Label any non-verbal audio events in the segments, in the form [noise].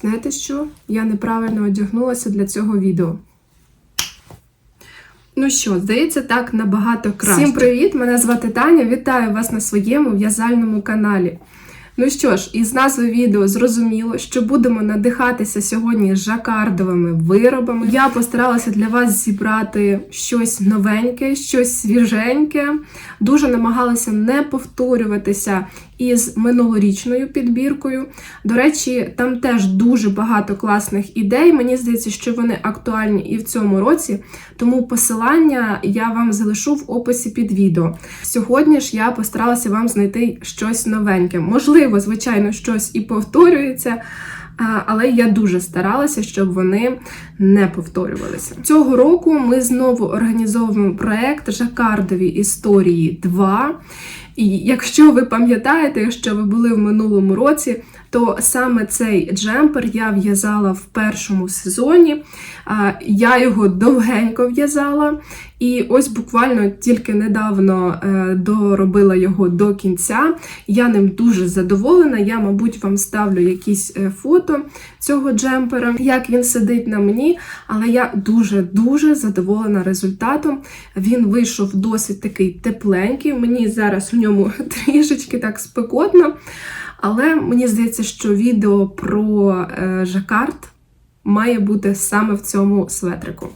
Знаєте що? Я неправильно одягнулася для цього відео. Ну що, здається, так набагато краще. Всім привіт! Мене звати Таня. Вітаю вас на своєму в'язальному каналі. Ну що ж, із назви відео зрозуміло, що будемо надихатися сьогодні жакардовими виробами. Я постаралася для вас зібрати щось новеньке, щось свіженьке. Дуже намагалася не повторюватися із минулорічною підбіркою. До речі, там теж дуже багато класних ідей. Мені здається, що вони актуальні і в цьому році, тому посилання я вам залишу в описі під відео. Сьогодні ж я постаралася вам знайти щось новеньке. Можливо, звичайно, щось і повторюється. Але я дуже старалася, щоб вони не повторювалися. Цього року ми знову організовуємо проект Жакардові історії 2. І якщо ви пам'ятаєте, якщо ви були в минулому році, то саме цей джемпер я в'язала в першому сезоні. Я його довгенько в'язала, і ось буквально тільки недавно е, доробила його до кінця. Я ним дуже задоволена. Я, мабуть, вам ставлю якісь е, фото цього джемпера, як він сидить на мені, але я дуже-дуже задоволена результатом. Він вийшов досить такий тепленький. Мені зараз в ньому [laughs] трішечки так спекотно. Але мені здається, що відео про е, жакард має бути саме в цьому светрику.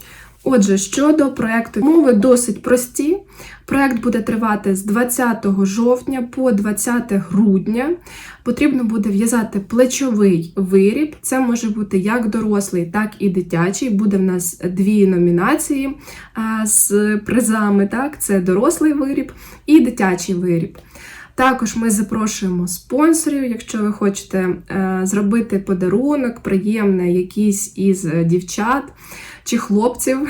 Отже, щодо проєкту, мови досить прості. Проєкт буде тривати з 20 жовтня по 20 грудня. Потрібно буде в'язати плечовий виріб. Це може бути як дорослий, так і дитячий. Буде в нас дві номінації з призами. Так? Це дорослий виріб і дитячий виріб. Також ми запрошуємо спонсорів, якщо ви хочете е, зробити подарунок, приємний якийсь із е, дівчат чи хлопців.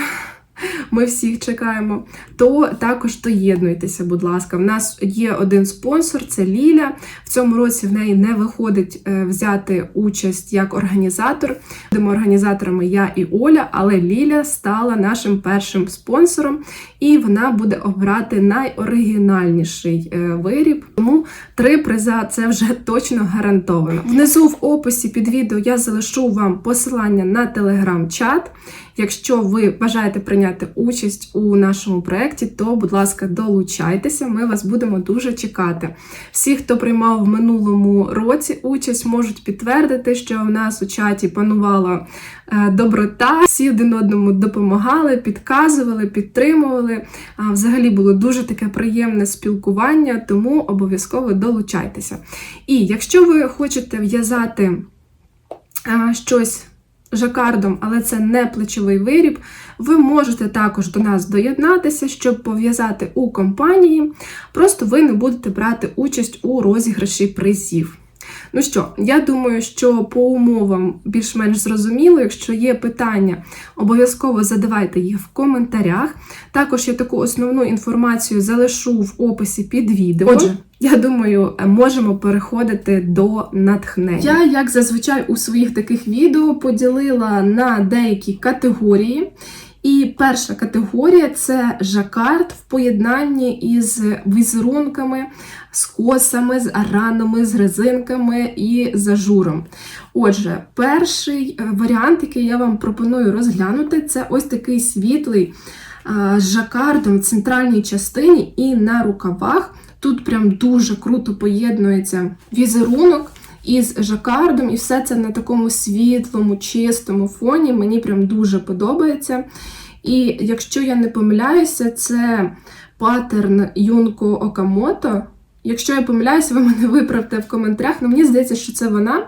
Ми всіх чекаємо, то також доєднуйтеся, будь ласка. В нас є один спонсор, це Ліля. В цьому році в неї не виходить е, взяти участь як організатор. Будемо організаторами я і Оля, але Ліля стала нашим першим спонсором, і вона буде обрати найоригінальніший е, виріб. Тому три приза це вже точно гарантовано. Внизу в описі під відео я залишу вам посилання на телеграм-чат. Якщо ви бажаєте прийняти участь у нашому проєкті, то, будь ласка, долучайтеся, ми вас будемо дуже чекати. Всі, хто приймав в минулому році участь, можуть підтвердити, що в нас у чаті панувала е, доброта, всі один одному допомагали, підказували, підтримували. Взагалі було дуже таке приємне спілкування, тому обов'язково долучайтеся. І якщо ви хочете в'язати е, щось жакардом, але це не плечовий виріб, ви можете також до нас доєднатися, щоб пов'язати у компанії. Просто ви не будете брати участь у розіграші призів. Ну що, я думаю, що по умовам більш-менш зрозуміло. Якщо є питання, обов'язково задавайте їх в коментарях. Також я таку основну інформацію залишу в описі під відео. Отже, я думаю, можемо переходити до натхнення. Я, як зазвичай, у своїх таких відео поділила на деякі категорії. І перша категорія це жакард в поєднанні із візерунками, з косами, з аранами, з резинками і з ажуром. Отже, перший е, варіант, який я вам пропоную розглянути, це ось такий світлий з жакардом в центральній частині і на рукавах. Тут прям дуже круто поєднується візерунок із жакардом, і все це на такому світлому, чистому фоні. Мені прям дуже подобається. І якщо я не помиляюся, це паттерн Юнко Окамото. Якщо я помиляюся, ви мене виправте в коментарях, але мені здається, що це вона.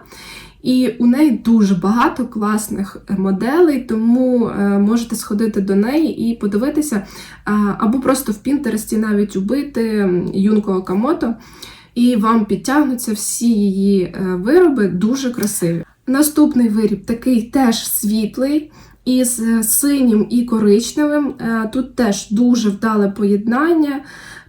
І у неї дуже багато класних моделей, тому е, можете сходити до неї і подивитися, або просто в Пінтересті навіть убити Юнко Окамото, і вам підтягнуться всі її е, вироби дуже красиві. Наступний виріб такий теж світлий. Із е, синім і коричневим. Тут теж дуже вдале поєднання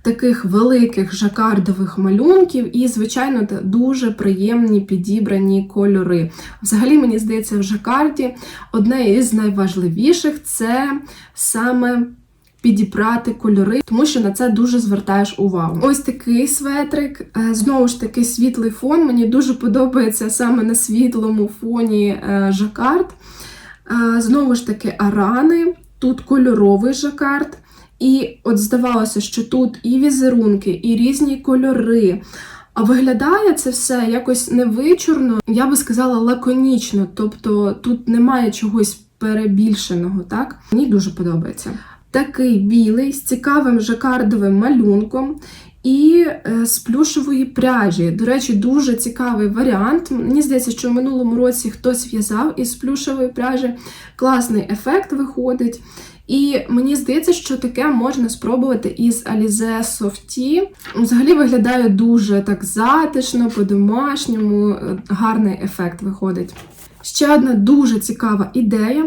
таких великих жакардових малюнків, і, звичайно, дуже приємні підібрані кольори. Взагалі, мені здається, в жакарді одне із найважливіших це саме підібрати кольори, тому що на це дуже звертаєш увагу. Ось такий светрик, е, знову ж таки, світлий фон. Мені дуже подобається саме на світлому фоні е, жакард. Знову ж таки, арани, тут кольоровий жакард. І от здавалося, що тут і візерунки, і різні кольори. А виглядає це все якось невичурно, я би сказала, лаконічно. Тобто тут немає чогось перебільшеного, так? Мені дуже подобається. Такий білий з цікавим жакардовим малюнком і е, з плюшевої пряжі. До речі, дуже цікавий варіант. Мені здається, що в минулому році хтось в'язав із плюшевої пряжі. Класний ефект виходить. І мені здається, що таке можна спробувати із Alize Softy. Взагалі виглядає дуже так затишно, по-домашньому, е, гарний ефект виходить. Ще одна дуже цікава ідея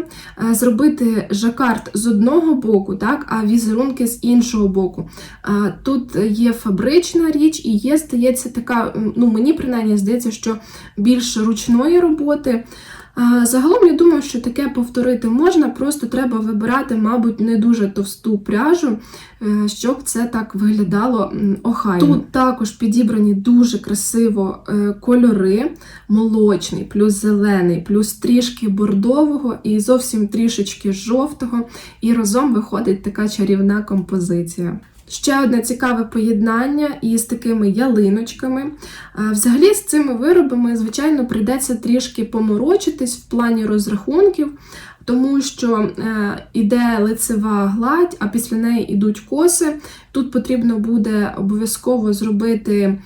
е, зробити жакард з одного боку, так, а візерунки з іншого боку. Е, Тут є фабрична річ і є, здається, така, ну мені принаймні здається, що більш ручної роботи. Загалом я думаю, що таке повторити можна, просто треба вибирати, мабуть, не дуже товсту пряжу, е, щоб це так виглядало охайно. Тут також підібрані дуже красиво е, кольори: молочний, плюс зелений, плюс трішки бордового і зовсім трішечки жовтого. І разом виходить така чарівна композиція. Ще одне цікаве поєднання із такими ялиночками. Взагалі з цими виробами, звичайно, прийдеться трішки поморочитись в плані розрахунків, тому що е, іде лицева гладь, а після неї йдуть коси. Тут потрібно буде обов'язково зробити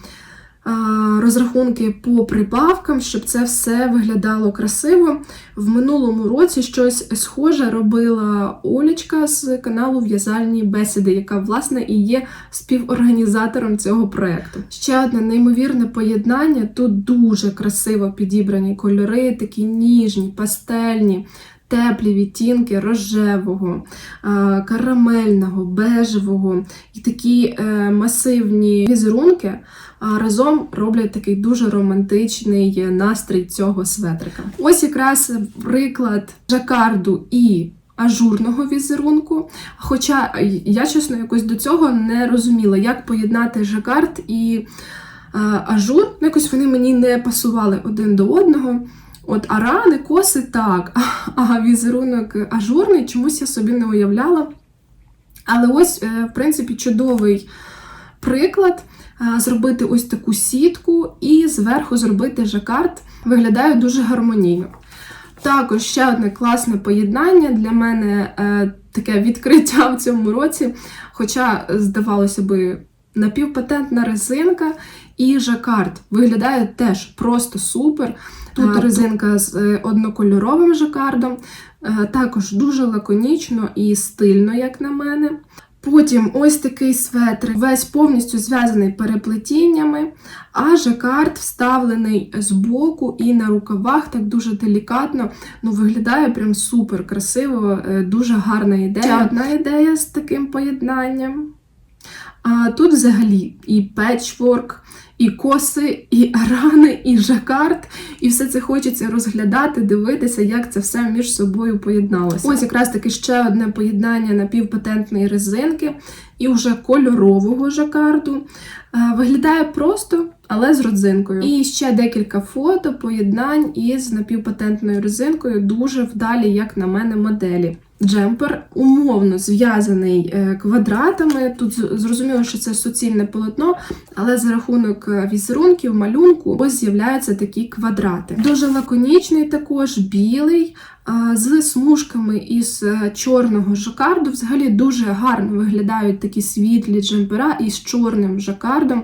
розрахунки по прибавкам, щоб це все виглядало красиво. В минулому році щось схоже робила Олічка з каналу В'язальні бесіди, яка, власне, і є співорганізатором цього проєкту. Ще одне неймовірне поєднання. Тут дуже красиво підібрані кольори, такі ніжні, пастельні. Теплі відтінки рожевого, карамельного, бежевого і такі е, масивні візерунки разом роблять такий дуже романтичний настрій цього светрика. Ось якраз приклад жакарду і ажурного візерунку. Хоча я, чесно, якось до цього не розуміла, як поєднати жакард і а, ажур. Ну, якось вони мені не пасували один до одного. От арани, коси так, [laughs] а візерунок ажурний чомусь я собі не уявляла. Але ось, е, в принципі, чудовий приклад зробити ось таку сітку і зверху зробити жакард. Виглядає дуже гармонійно. Також ще одне класне поєднання для мене е, таке відкриття в цьому році. Хоча, здавалося би, напівпатентна резинка і жакард виглядає теж просто супер. Тут резинка з е, однокольоровим жакардом, е, також дуже лаконічно і стильно, як на мене. Потім ось такий светр, весь повністю зв'язаний переплетіннями, а жакард вставлений з боку і на рукавах, так дуже делікатно. Ну, Виглядає прям супер красиво, е, дуже гарна ідея. Ще одна ідея з таким поєднанням. А Тут взагалі і петчворк, і коси, і арани, і жакард, і все це хочеться розглядати, дивитися, як це все між собою поєдналося. Ось якраз таки ще одне поєднання напівпатентної резинки і вже кольорового жакарду. Виглядає просто, але з родзинкою. І ще декілька фото поєднань із напівпатентною резинкою, дуже вдалі, як на мене, моделі. Джемпер умовно зв'язаний е, квадратами. Тут зрозуміло, що це суцільне полотно, але за рахунок е, візерунків, малюнку, ось з'являються такі квадрати. Дуже лаконічний, також білий, з смужками із е, чорного жакарду. Взагалі дуже гарно виглядають такі світлі джемпера із чорним жакардом.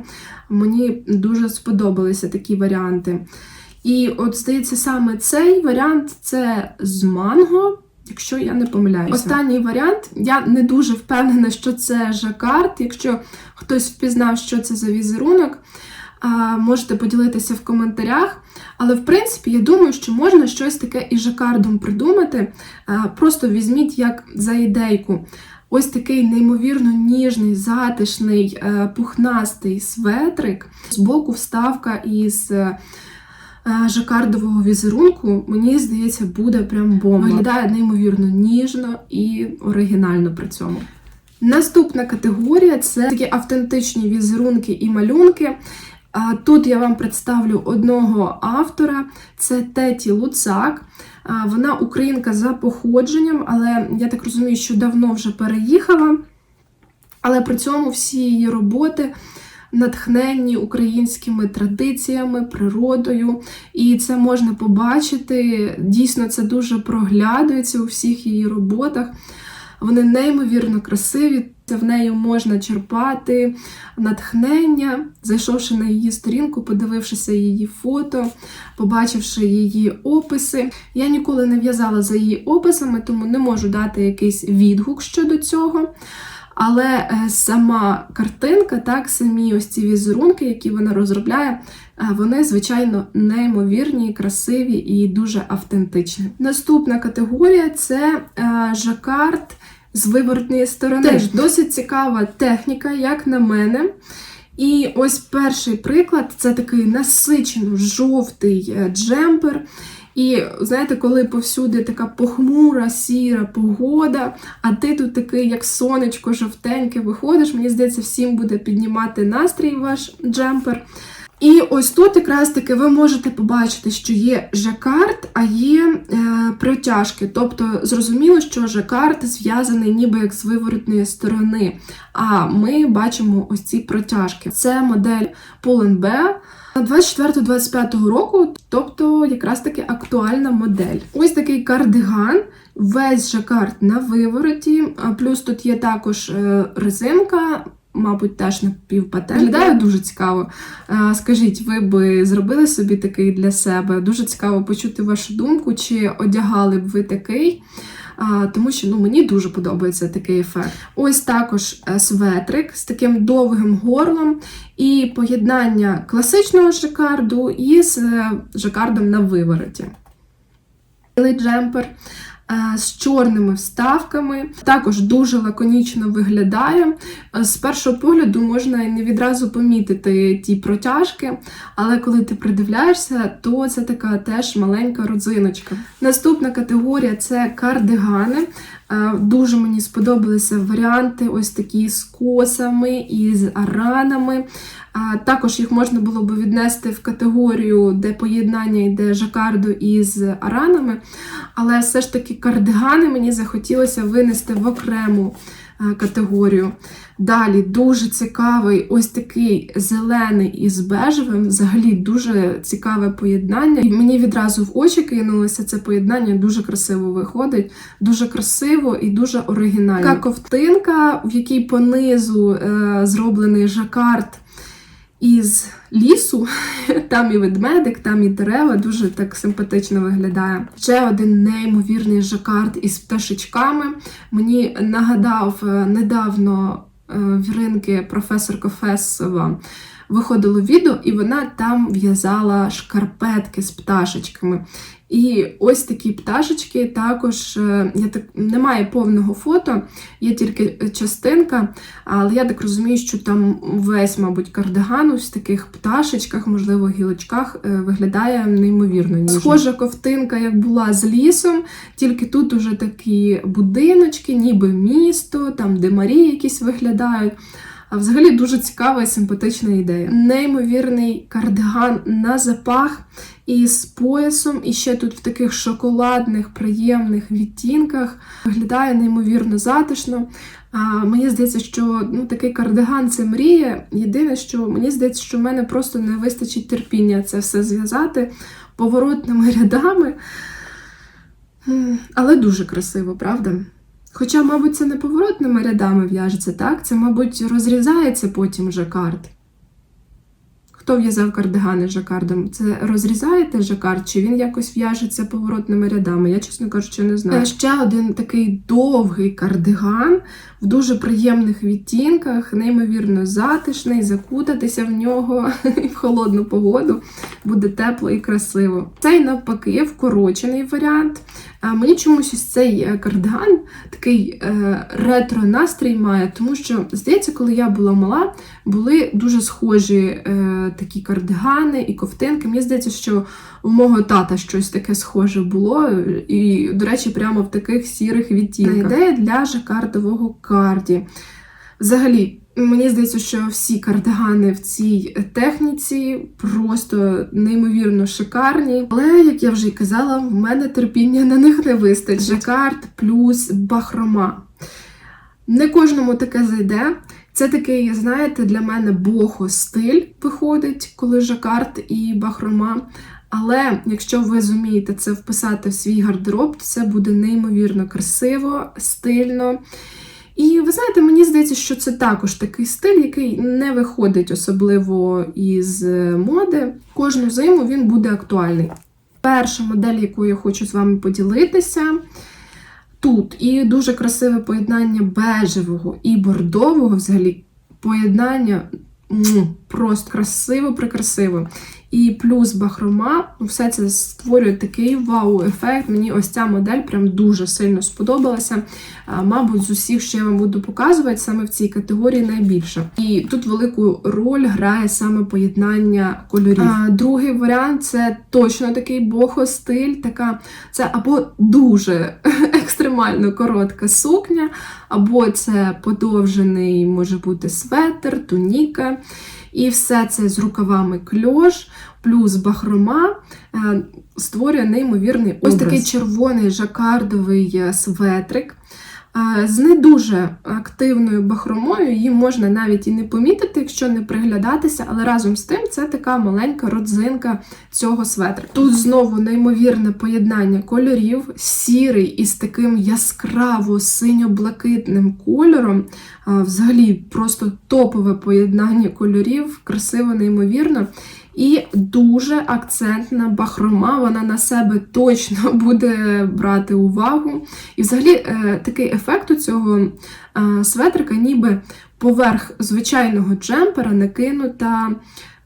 Мені дуже сподобалися такі варіанти. І от, здається, саме цей варіант це з манго. Якщо я не помиляюся. Останній варіант, я не дуже впевнена, що це жакард. Якщо хтось впізнав, що це за візерунок, можете поділитися в коментарях. Але, в принципі, я думаю, що можна щось таке і жакардом придумати. Просто візьміть як за ідейку. Ось такий неймовірно ніжний, затишний, е, пухнастий светрик. Збоку вставка із е, жакардового візерунку, мені здається, буде прям бомба. Виглядає неймовірно ніжно і оригінально при цьому. Наступна категорія це такі автентичні візерунки і малюнки. Тут я вам представлю одного автора, це Теті Луцак. Вона українка за походженням, але я так розумію, що давно вже переїхала. Але при цьому всі її роботи натхненні українськими традиціями, природою. І це можна побачити. Дійсно, це дуже проглядується у всіх її роботах. Вони неймовірно красиві, в неї можна черпати натхнення, зайшовши на її сторінку, подивившися її фото, побачивши її описи. Я ніколи не в'язала за її описами, тому не можу дати якийсь відгук щодо цього. Але е, сама картинка, так, самі ось ці візерунки, які вона розробляє, е, вони, звичайно, неймовірні, красиві і дуже автентичні. Наступна категорія це е, жакард з виворотної сторони. Теж досить цікава техніка, як на мене. І ось перший приклад це такий насичено жовтий джемпер. І знаєте, коли повсюди така похмура, сіра погода, а ти тут такий, як сонечко, жовтеньке, виходиш, мені здається, всім буде піднімати настрій ваш джемпер. І ось тут якраз таки ви можете побачити, що є жакард, а є е, протяжки. Тобто, зрозуміло, що жакард зв'язаний ніби як з виворотної сторони. А ми бачимо ось ці протяжки. Це модель Pull&Bear 24-25 року, тобто якраз таки актуальна модель. Ось такий кардиган, весь жакард на вивороті, плюс тут є також е, резинка. Мабуть, теж напівпатент. Виглядає дуже цікаво. Скажіть, ви би зробили собі такий для себе? Дуже цікаво почути вашу думку, чи одягали б ви такий тому що ну, мені дуже подобається такий ефект. Ось також е, светрик з таким довгим горлом і поєднання класичного жакарду із е, жакардом на вивороті. Джемпер Е, з чорними вставками. Також дуже лаконічно виглядає. Е, з першого погляду можна не відразу помітити ті протяжки, але коли ти придивляєшся, то це така теж маленька родзиночка. Наступна категорія це кардигани. Е, дуже мені сподобалися варіанти, ось такі з косами і з аранами. Також їх можна було б віднести в категорію, де поєднання йде жакарду із аранами. Але все ж таки кардигани мені захотілося винести в окрему е, категорію. Далі дуже цікавий ось такий зелений із бежевим, взагалі дуже цікаве поєднання. І мені відразу в очі кинулося це поєднання, дуже красиво виходить, дуже красиво і дуже оригінально. Така ковтинка, в якій понизу е, зроблений жакард із лісу. [laughs] Там і ведмедик, там і дерева, дуже так симпатично виглядає. Ще один неймовірний жакард із пташечками. Мені нагадав е, недавно в віринки професор Кофесова. Виходило відео, і вона там в'язала шкарпетки з пташечками. І ось такі пташечки також е, я так немає повного фото, є тільки частинка, але я так розумію, що там весь, мабуть, кардиган ось в таких пташечках, можливо, гілочках, е, виглядає неймовірно. ніжно. Схожа ковтинка, як була з лісом, тільки тут уже такі будиночки, ніби місто, там де Марії якісь виглядають. А взагалі дуже цікава і симпатична ідея. Неймовірний кардиган на запах із поясом, і ще тут в таких шоколадних, приємних відтінках. Виглядає неймовірно затишно. А, Мені здається, що ну, такий кардиган це мрія. Єдине, що мені здається, що в мене просто не вистачить терпіння це все зв'язати поворотними [laughs] рядами. Але дуже красиво, правда? Хоча, мабуть, це не поворотними рядами в'яжеться, так? Це, мабуть, розрізається потім жакард. Хто в'язав кардигани жакардом? Це розрізаєте жакард, чи він якось в'яжеться поворотними рядами? Я, чесно кажучи, не знаю. Е, ще один такий довгий кардиган в дуже приємних відтінках, неймовірно затишний, закутатися в нього [laughs] в холодну погоду буде тепло і красиво. Цей, навпаки, вкорочений варіант. Мені чомусь ось цей е, кардиган такий е, ретро-настрій має, тому що, здається, коли я була мала, були дуже схожі е, такі кардигани і ковтинки. Мені здається, що у мого тата щось таке схоже було. І, до речі, прямо в таких сірих відтінках. Ідея для жакардового карді. Взагалі, мені здається, що всі кардигани в цій техніці просто неймовірно шикарні. Але, як я вже й казала, в мене терпіння на них не вистачить. Жакард плюс бахрома. Не кожному таке зайде. Це такий, знаєте, для мене бохо-стиль виходить, коли жакард і бахрома. Але якщо ви зумієте це вписати в свій гардероб, то це буде неймовірно красиво, стильно. І ви знаєте, мені здається, що це також такий стиль, який не виходить особливо із моди. Кожну зиму він буде актуальний. Перша модель, яку я хочу з вами поділитися. Тут і дуже красиве поєднання бежевого і бордового, взагалі, поєднання просто красиво-прекрасиво. І плюс бахрома, ну, все це створює такий вау-ефект. Мені ось ця модель прям дуже сильно сподобалася. Мабуть, з усіх, що я вам буду показувати, саме в цій категорії найбільше. І тут велику роль грає саме поєднання кольорів. А, Другий варіант це точно такий бохо-стиль. Така це або дуже [laughs] екстремально коротка сукня, або це подовжений, може бути светр, туніка. І все це з рукавами кльош, плюс бахрома е, створює неймовірний ось такий червоний жакардовий е, светрик. З не дуже активною бахромою її можна навіть і не помітити, якщо не приглядатися, але разом з тим це така маленька родзинка цього светра. Тут знову неймовірне поєднання кольорів, сірий із таким яскраво синьо-блакитним кольором. Взагалі, просто топове поєднання кольорів, красиво, неймовірно. І дуже акцентна бахрома, вона на себе точно [laughs] буде брати увагу. І взагалі е, такий ефект у цього е, светрика, ніби поверх звичайного джемпера накинута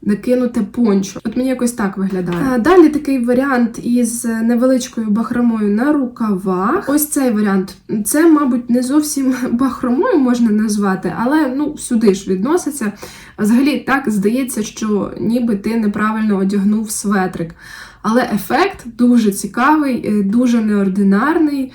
накинуте пончо. От мені якось так виглядає. Далі такий варіант із невеличкою бахромою на рукавах. Ось цей варіант. Це, мабуть, не зовсім [laughs] бахромою можна назвати, але ну, сюди ж відноситься. Взагалі, так здається, що ніби ти неправильно одягнув светрик. Але ефект дуже цікавий, е, дуже неординарний.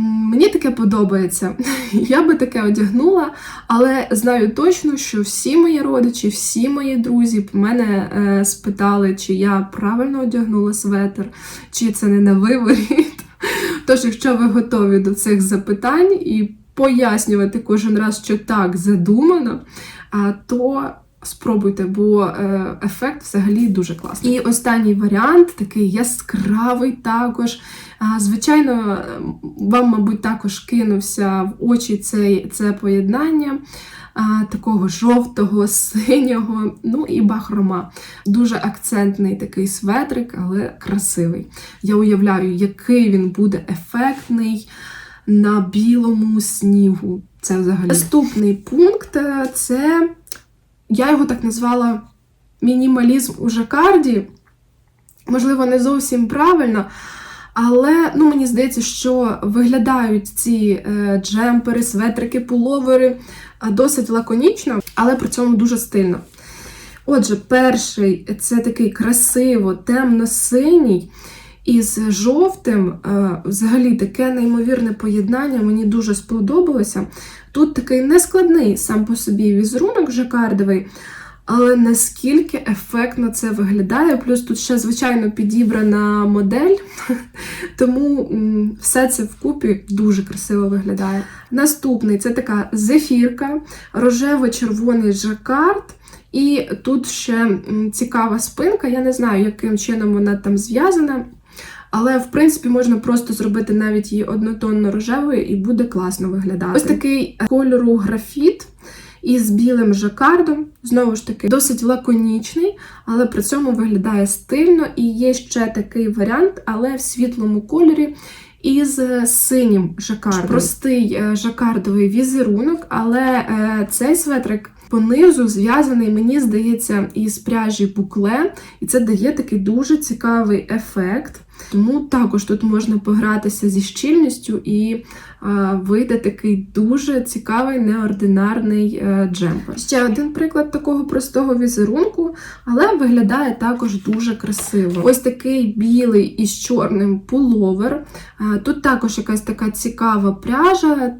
Мені таке подобається. [laughs] Я би таке одягнула, але знаю точно, що всі мої родичі, всі мої друзі мене е, спитали, чи я правильно одягнула светр, чи це не на виворіт. [laughs] Тож, якщо ви готові до цих запитань і пояснювати кожен раз, що так задумано, то Спробуйте, бо е, ефект взагалі дуже класний. І останній варіант такий яскравий також. Звичайно, вам, мабуть, також кинувся в очі цей, це поєднання такого жовтого, [laughs] синього, ну і бахрома. Дуже акцентний такий светрик, але красивий. Я уявляю, який він буде ефектний на білому снігу. Це взагалі. Наступний пункт е, це я його так назвала мінімалізм у жакарді. Можливо, не зовсім правильно. Але ну, мені здається, що виглядають ці е, джемпери, светрики, пуловери е, досить лаконічно, але при цьому дуже стильно. Отже, перший це такий красиво, темно-синій. Із жовтим, е, взагалі, таке неймовірне поєднання, мені дуже сподобалося. Тут такий нескладний сам по собі візерунок жакардовий, але наскільки ефектно це виглядає, плюс тут ще, звичайно, підібрана модель, [laughs] тому все це вкупі дуже красиво виглядає. Наступний це така зефірка, рожево-червоний жакард. І тут ще цікава спинка, я не знаю, яким чином вона там зв'язана. Але, в принципі, можна просто зробити навіть її однотонно рожевою і буде класно виглядати. Ось такий кольору графіт із білим жакардом. Знову ж таки, досить лаконічний, але при цьому виглядає стильно. І є ще такий варіант, але в світлому кольорі. Із синім жакардом. Простий е, жакардовий візерунок, але е, цей светрик понизу зв'язаний, мені здається, із пряжі букле, і це дає такий дуже цікавий ефект. Тому також тут можна погратися зі щільністю і а, вийде такий дуже цікавий неординарний е, джемпер. Ще один приклад такого простого візерунку, але виглядає також дуже красиво. Ось такий білий із чорним пуловер. А, Тут також якась така цікава пряжа,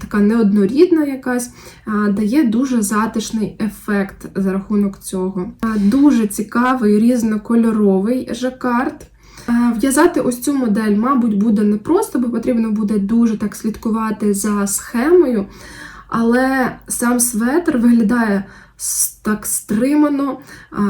така неоднорідна якась, а, дає дуже затишний ефект за рахунок цього. Дуже цікавий різнокольоровий жакард. Е, В'язати ось цю модель, мабуть, буде непросто, бо потрібно буде дуже так слідкувати за схемою. Але сам светр виглядає так стримано,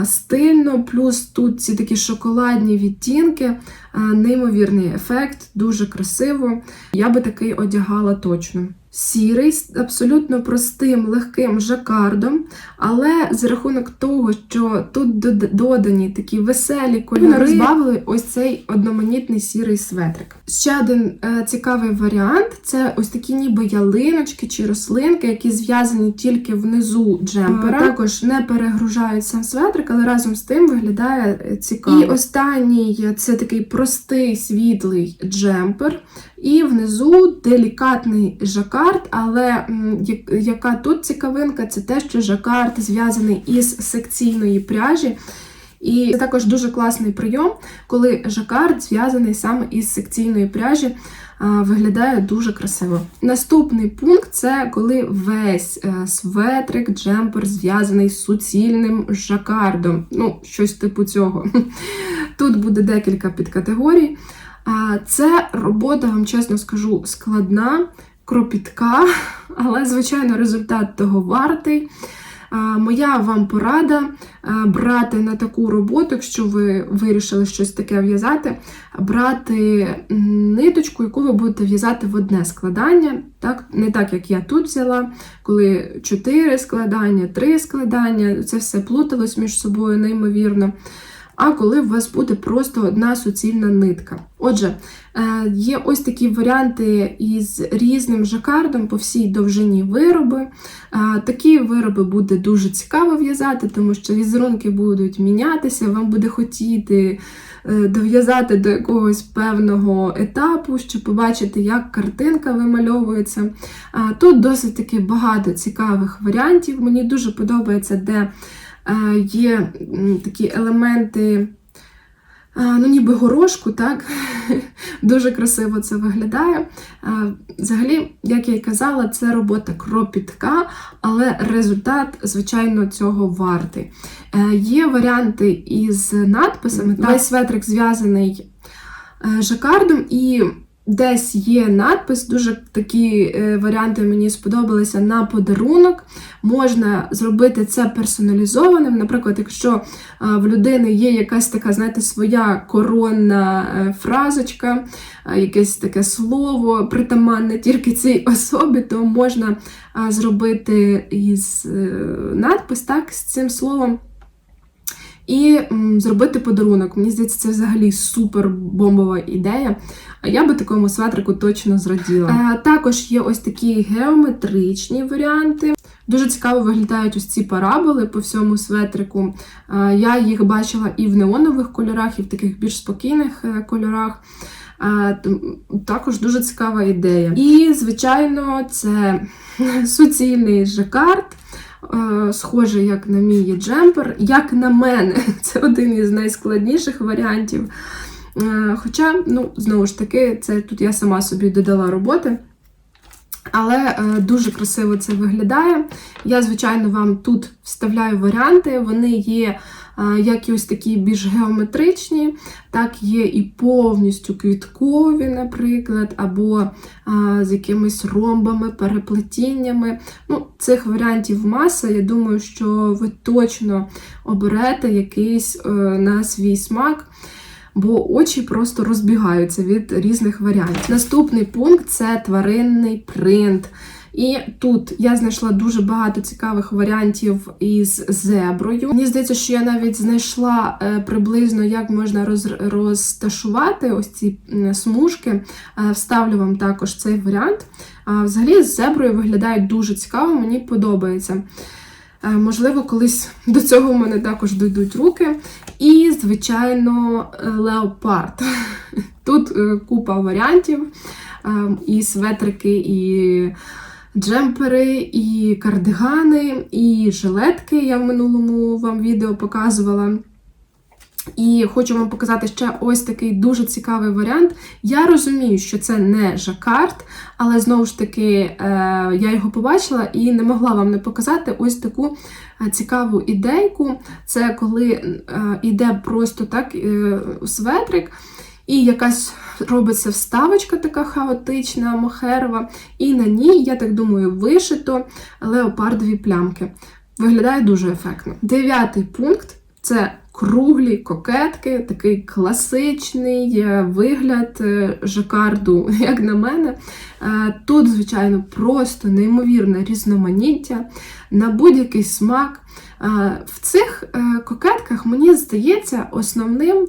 стильно, плюс тут ці такі шоколадні відтінки, неймовірний ефект, дуже красиво. Я би такий одягала точно. Сірий з абсолютно простим, легким жакардом, але за рахунок того, що тут додані такі веселі кольори, розбавили ось цей одноманітний сірий светрик. Ще один е, цікавий варіант це ось такі ніби ялиночки чи рослинки, які зв'язані тільки внизу джемпера. Також не перегружають сам светрик, але разом з тим виглядає е, цікаво. І останній це такий простий світлий джемпер. І внизу делікатний жакард, але яка тут цікавинка, це те, що жакард зв'язаний із секційної пряжі. І це також дуже класний прийом, коли жакард зв'язаний саме із секційної пряжі. Виглядає дуже красиво. Наступний пункт це коли весь е, светрик, джемпер зв'язаний з суцільним жакардом. Ну, щось типу цього. [laughs] Тут буде декілька підкатегорій. Це робота, вам чесно скажу, складна, кропітка, [laughs] але, звичайно, результат того вартий. Моя вам порада брати на таку роботу, якщо ви вирішили щось таке в'язати, брати ниточку, яку ви будете в'язати в одне складання. Так? Не так, як я тут взяла, коли 4 складання, 3 складання, це все плуталось між собою неймовірно а коли у вас буде просто одна суцільна нитка. Отже, е, є ось такі варіанти із різним жакардом по всій довжині вироби. Е, Такі вироби буде дуже цікаво в'язати, тому що візерунки будуть мінятися, вам буде хотіти е, дов'язати до якогось певного етапу, щоб побачити, як картинка вимальовується. Тут досить таки багато цікавих варіантів. Мені дуже подобається, де є такі елементи, е, ну ніби горошку, так? [laughs] Дуже красиво це виглядає. Е, Взагалі, як я й казала, це робота кропітка, але результат, звичайно, цього вартий. Е, Є варіанти із надписами. Весь светрик зв'язаний е, жакардом і. Десь є надпис, дуже такі е, варіанти мені сподобалися на подарунок. Можна зробити це персоналізованим. Наприклад, якщо е, в людини є якась така, знаєте, своя коронна е, фразочка, якесь таке слово, притаманне тільки цій особі, то можна зробити із надпис так, з цим словом. І зробити подарунок. Мені здається, це взагалі супер бомбова ідея. Я би такому светрику точно зраділа. Е, також є ось такі геометричні варіанти. Дуже цікаво виглядають ось ці параболи по всьому светрику. Е, я їх бачила і в неонових кольорах, і в таких більш спокійних е, кольорах. Також дуже цікава ідея. І, звичайно, це [laughs] суцільний жакард. Е, Схожий як на мій джемпер. Як на мене, [laughs] це один із найскладніших варіантів. Е, Хоча, ну, знову ж таки, це тут я сама собі додала роботи. Але е, дуже красиво це виглядає. Я, звичайно, вам тут вставляю варіанти. Вони є як ось такі більш геометричні, так є і повністю квіткові, наприклад, або з якимись ромбами, переплетіннями. Ну, цих варіантів маса. Я думаю, що ви точно оберете якийсь е, на свій смак бо очі просто розбігаються від різних варіантів. Наступний пункт це тваринний принт. І тут я знайшла дуже багато цікавих варіантів із зеброю. Мені здається, що я навіть знайшла е, приблизно, як можна роз, розташувати ось ці смужки. Е, Вставлю вам також цей варіант. А взагалі з зеброю виглядає дуже цікаво, мені подобається. Е, Можливо, колись [laughs] до цього в мене також дійдуть руки, І, звичайно, леопард. [laughs] Тут купа варіантів: е, і светрики, і джемпери, і кардигани, і жилетки. Я в минулому вам відео показувала. І хочу вам показати ще ось такий дуже цікавий варіант. Я розумію, що це не жакард, але знову ж таки е, я його побачила і не могла вам не показати ось таку е, цікаву ідейку. Це коли йде просто так светрик, і якась робиться вставочка така хаотична, мохерова, і на ній, я так думаю, вишито леопардові плямки. Виглядає дуже ефектно. Дев'ятий пункт це круглі кокетки, такий класичний е, вигляд е, жакарду, [laughs] як на мене. Е, тут, звичайно, просто неймовірне різноманіття на будь-який смак. В цих кокетках, мені здається, основним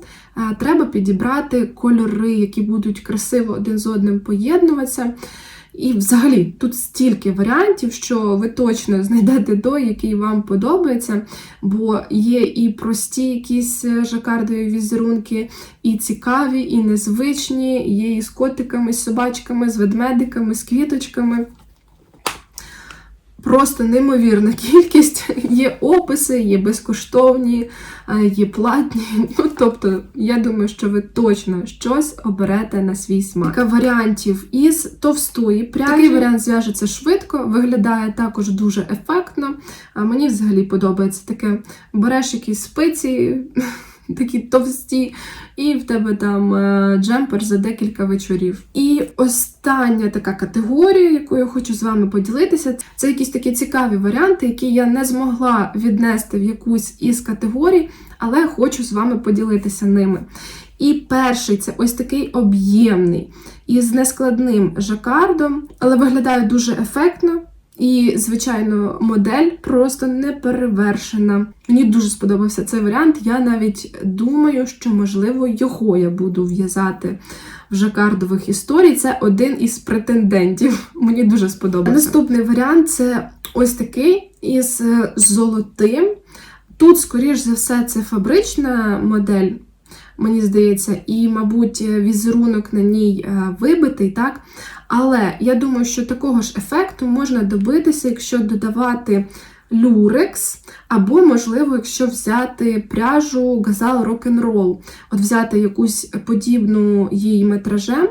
треба підібрати кольори, які будуть красиво один з одним поєднуватися. І взагалі тут стільки варіантів, що ви точно знайдете той, який вам подобається, бо є і прості якісь е, жакардові візерунки, і цікаві, і незвичні, є і з котиками, з собачками, з ведмедиками, з квіточками. Просто неймовірна кількість. Є описи, є безкоштовні, є платні. Ну, тобто, я думаю, що ви точно щось оберете на свій смак. Варіантів із товстої пряжі. Такий варіант зв'яжеться швидко, виглядає також дуже ефектно. А мені взагалі подобається таке: береш якісь спиці [laughs] такі товсті, і в тебе там е, джемпер за декілька вечорів. І остання така категорія, яку я хочу з вами поділитися, це якісь такі цікаві варіанти, які я не змогла віднести в якусь із категорій, але хочу з вами поділитися ними. І перший це ось такий об'ємний із нескладним жакардом, але виглядає дуже ефектно. І, звичайно, модель просто не перевершена. Мені дуже сподобався цей варіант. Я навіть думаю, що, можливо, його я буду в'язати в жакардових історій. Це один із претендентів. Мені дуже сподобався. Наступний варіант це ось такий із золотим. Тут, скоріш за все, це фабрична модель. Мені здається, і, мабуть, візерунок на ній е, вибитий, так? Але я думаю, що такого ж ефекту можна добитися, якщо додавати люрекс, або, можливо, якщо взяти пряжу газал рок-н-рол, от взяти якусь подібну їй метражем.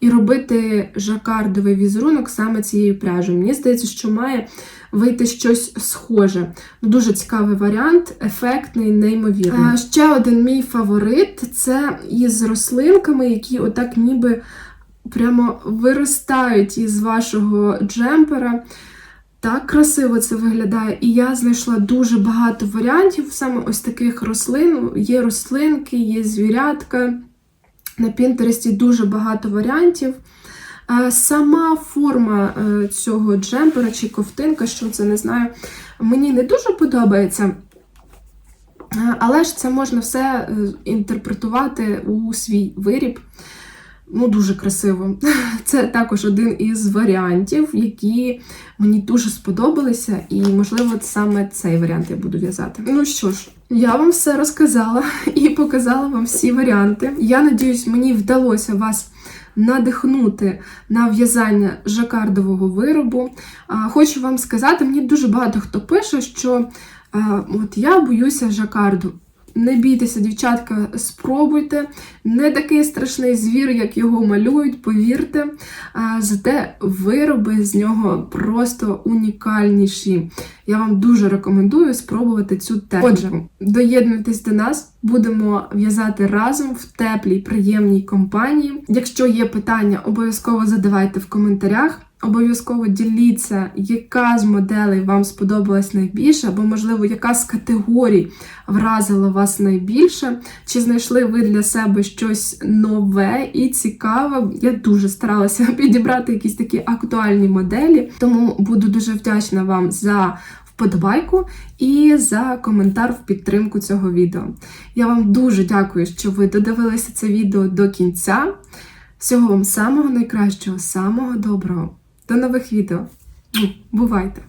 І робити жакардовий візерунок саме цією пряжею. Мені здається, що має вийти щось схоже. Дуже цікавий варіант, ефектний, неймовірний. Ще один мій фаворит це із рослинками, які отак ніби прямо виростають із вашого джемпера. Так красиво це виглядає. І я знайшла дуже багато варіантів саме ось таких рослин. Є рослинки, є звірятка. На Пінтересті дуже багато варіантів. Сама форма е, цього джемпера чи ковтинка, що це не знаю, мені не дуже подобається. Але ж це можна все е, інтерпретувати у свій виріб. Ну, дуже красиво. [laughs] Це також один із варіантів, які мені дуже сподобалися, і, можливо, саме цей варіант я буду в'язати. Ну що ж, я вам все розказала [laughs] і показала вам всі варіанти. Я надіюсь, мені вдалося вас надихнути на в'язання жакардового виробу. Хочу вам сказати, мені дуже багато хто пише, що от я боюся жакарду. Не бійтеся, дівчатка, спробуйте. Не такий страшний звір, як його малюють, повірте. Зате вироби з нього просто унікальніші. Я вам дуже рекомендую спробувати цю техніку. Отже, доєднуйтесь до нас, будемо в'язати разом в теплій, приємній компанії. Якщо є питання, обов'язково задавайте в коментарях. Обов'язково діліться, яка з моделей вам сподобалась найбільше, або, можливо, яка з категорій вразила вас найбільше, чи знайшли ви для себе щось нове і цікаве. Я дуже старалася [laughs] підібрати якісь такі актуальні моделі, тому буду дуже вдячна вам за вподобайку і за коментар в підтримку цього відео. Я вам дуже дякую, що ви додивилися це відео до кінця. Всього вам самого найкращого, самого доброго! До нових відео. Бувайте!